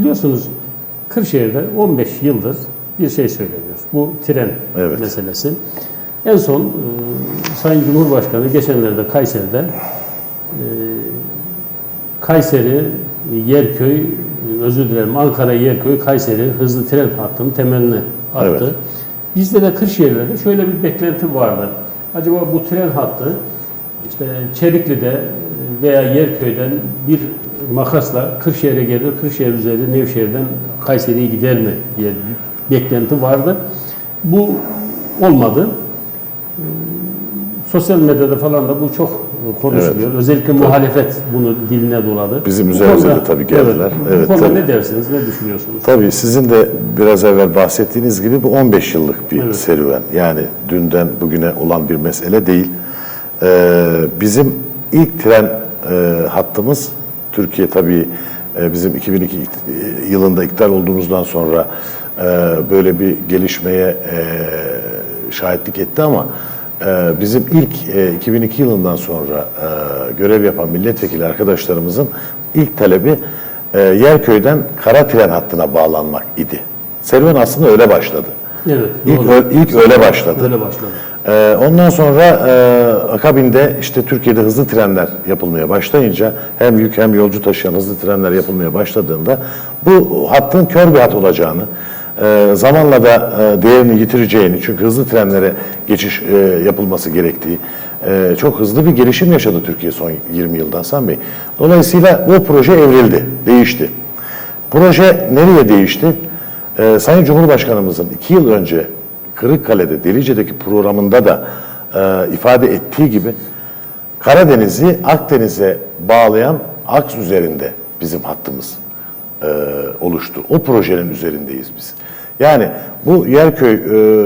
Biliyorsunuz Kırşehir'de 15 yıldır bir şey söyleniyor. Bu tren Evet. meselesi. En son e, Sayın Cumhurbaşkanı geçenlerde Kayseri'de e, Kayseri, Yerköy, özür dilerim Ankara, Yerköy, Kayseri hızlı tren hattının temelini attı. Evet. Bizde de Kırşehir'de şöyle bir beklenti vardı. Acaba bu tren hattı işte Çerikli'de veya Yerköy'den bir makasla Kırşehir'e gelir, Kırşehir üzeri Nevşehir'den Kayseri'ye gider mi diye beklenti vardı. Bu olmadı. Ee, Sosyal medyada falan da bu çok konuşuluyor. Özellikle muhalefet bunu diline doladı. Bizim üzerimize de tabii geldiler. Evet, Evet, bu konuda tabii. ne dersiniz, ne düşünüyorsunuz? Tabii sizin de biraz evvel bahsettiğiniz gibi bu 15 yıllık bir Evet. serüven. Yani dünden bugüne olan bir mesele değil. Ee, bizim ilk tren e, hattımız Türkiye tabii e, bizim 2002 ikt- yılında iptal olduğumuzdan sonra e, böyle bir gelişmeye e, şahitlik etti ama e, bizim ilk e, 2002 yılından sonra e, görev yapan milletvekili arkadaşlarımızın ilk talebi e, Yerköy'den kara tren hattına bağlanmak idi. Serüven aslında öyle başladı. Evet, İlk, doğru. ilk öyle başladı. Öyle başladı. Ee, ondan sonra e, akabinde işte Türkiye'de hızlı trenler yapılmaya başlayınca hem yük hem yolcu taşıyan hızlı trenler yapılmaya başladığında bu hattın kör bir hat olacağını, e, zamanla da e, değerini yitireceğini çünkü hızlı trenlere geçiş e, yapılması gerektiği e, çok hızlı bir gelişim yaşadı Türkiye son 20 yılda Hasan Bey. Dolayısıyla bu proje evrildi, değişti. Proje nereye değişti? Ee, Sayın Cumhurbaşkanımızın iki yıl önce Kırıkkale'de, Delice'deki programında da e, ifade ettiği gibi Karadeniz'i Akdeniz'e bağlayan aks üzerinde bizim hattımız e, oluştu. O projenin üzerindeyiz biz. Yani bu Yerköy e,